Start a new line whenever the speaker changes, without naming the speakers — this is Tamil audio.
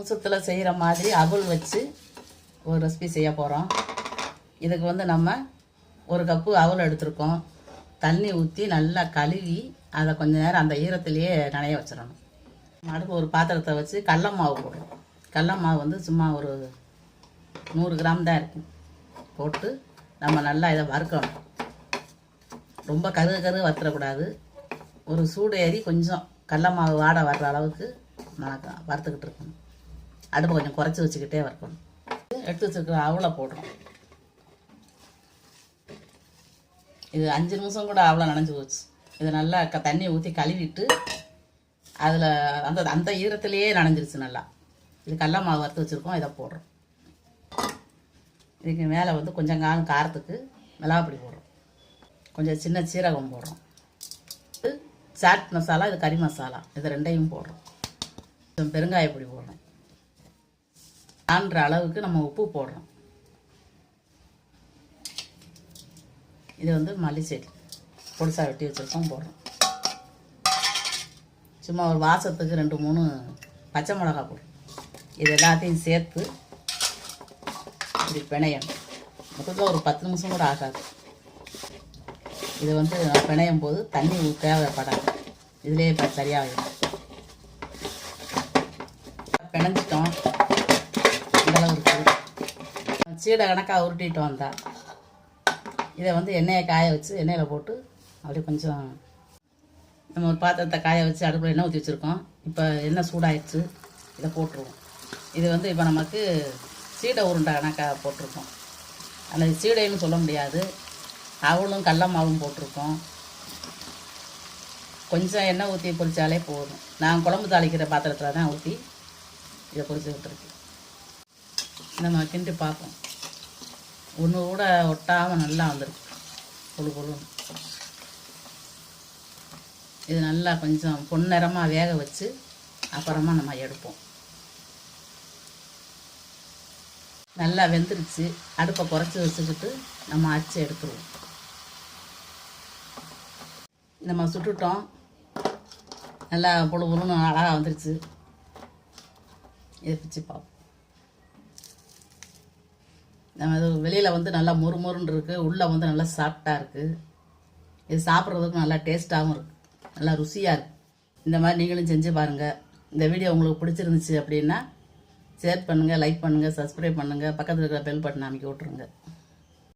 முசத்தில் செய்கிற மாதிரி அவல் வச்சு ஒரு ரெசிபி செய்ய போகிறோம் இதுக்கு வந்து நம்ம ஒரு கப்பு அவல் எடுத்திருக்கோம். தண்ணி ஊற்றி நல்லா கழுவி அதை கொஞ்ச நேரம் அந்த ஈரத்திலேயே நனைய வச்சிடணும். அடுப்பு ஒரு பாத்திரத்தை வச்சு கடல மாவு போடுறோம். கடல மாவு வந்து சும்மா ஒரு நூறு கிராம் தான் இருக்கும் போட்டு நம்ம நல்லா இதை வறுக்கணும். ரொம்ப கருக கருக வறுத்துடக்கூடாது ஒரு சூடு ஏறி கொஞ்சம் கடல மாவு வாடை வர்ற அளவுக்கு நான் வறுத்துக்கிட்டு இருக்கணும். அடுப்பு கொஞ்சம் குறைச்சி வச்சுக்கிட்டே வறுக்கணும் எடுத்து வச்சுருக்கிற அவளை போடுறோம் இது அஞ்சு நிமிஷம் கூட அவ்வளோ நனைஞ்சு போச்சு. இதை நல்லா க தண்ணியை ஊற்றி கழுவிட்டு அதில் அந்த அந்த ஈரத்திலேயே நனைஞ்சிருச்சு நல்லா. இது கடல மாவு வறுத்து வச்சுருக்கோம் இதை போடுறோம். இதுக்கு மேலே வந்து கொஞ்சம் காலம் காரத்துக்கு மிளகாப்பொடி போடுறோம். கொஞ்சம் சின்ன சீரகம் போடுறோம். இது சாட் மசாலா இது கறி மசாலா. இது ரெண்டையும் போடுறோம். கொஞ்சம் பெருங்காயப்பொடி போடுறோம். ஆன்ற அளவுக்கு நம்ம உப்பு போடுறோம். இது வந்து மல்லி செடி. பொடிசாக வெட்டி வச்சுருக்கோம் போடுறோம். சும்மா ஒரு வாசத்துக்கு ரெண்டு மூணு பச்சை மிளகா போடுறோம் இது எல்லாத்தையும் சேர்த்து இப்படி பிணையணும். மொத்தத்தில் ஒரு பத்து நிமிஷம் கூட ஆகாது. இது வந்து பிணையும் போது தண்ணி தேவைப்படாது. இதுலேயே இப்போ சரியாகிடும் பிணைஞ்சு இந்தளவு இருக்குது சீடை கணக்காக உருட்டிட்டு வந்தா. இதை வந்து எண்ணெயை காய வச்சு எண்ணெயில் போட்டு அப்படியே கொஞ்சம் நம்ம ஒரு பாத்திரத்தை காய வச்சு அடுப்பில் எண்ணெய் ஊற்றி வச்சுருக்கோம். இப்போ எண்ணெய் சூடாயிடுச்சு. இதை போட்டுருவோம். இது வந்து இப்போ நமக்கு சீடை உருண்டை கணக்காக போட்டிருக்கோம். அந்த சீடைன்னு சொல்ல முடியாது. அவளும் கடல மாவும் போட்டிருக்கோம். கொஞ்சம் எண்ணெய் ஊற்றி பொரிச்சாலே போதும். நான் குழம்பு தாளிக்கிற பாத்திரத்தில் தான் ஊற்றி இதை பொரிச்சுக்கிட்டு இருக்கேன் நம்ம கிண்டி பார்ப்போம். ஒன்று கூட ஒட்டாமல் நல்லா வந்துருக்கு. கொழு பொழுன்னு. இது நல்லா கொஞ்சம் பொன்னிறமாக வேக வச்சு அப்புறமா நம்ம எடுப்போம். நல்லா வெந்துருச்சு. அடுப்பை குறைச்சி வச்சுக்கிட்டு நம்ம அச்சு எடுத்துருவோம். நம்ம சுட்டுட்டோம். நல்லா பொழு பொழுன்னு அழகாக வந்துருச்சு. இதை பார்ப்போம். வெளியில் வந்து நல்லா மொறுமொறுன்னு இருக்குது உள்ளே வந்து நல்லா சாஃப்டாக இருக்குது இது சாப்பிட்றதுக்கு நல்லா டேஸ்ட்டாகவும் இருக்குது நல்லா ருசியாக இருக்குது இந்த மாதிரி நீங்களும் செஞ்சு பாருங்கள் இந்த வீடியோ உங்களுக்கு பிடிச்சிருந்துச்சு அப்படின்னா ஷேர் பண்ணுங்கள் லைக் பண்ணுங்கள் சப்ஸ்கிரைப் பண்ணுங்கள் பக்கத்தில் இருக்கிற பெல் பட்டன் அமைக்க விட்ருங்க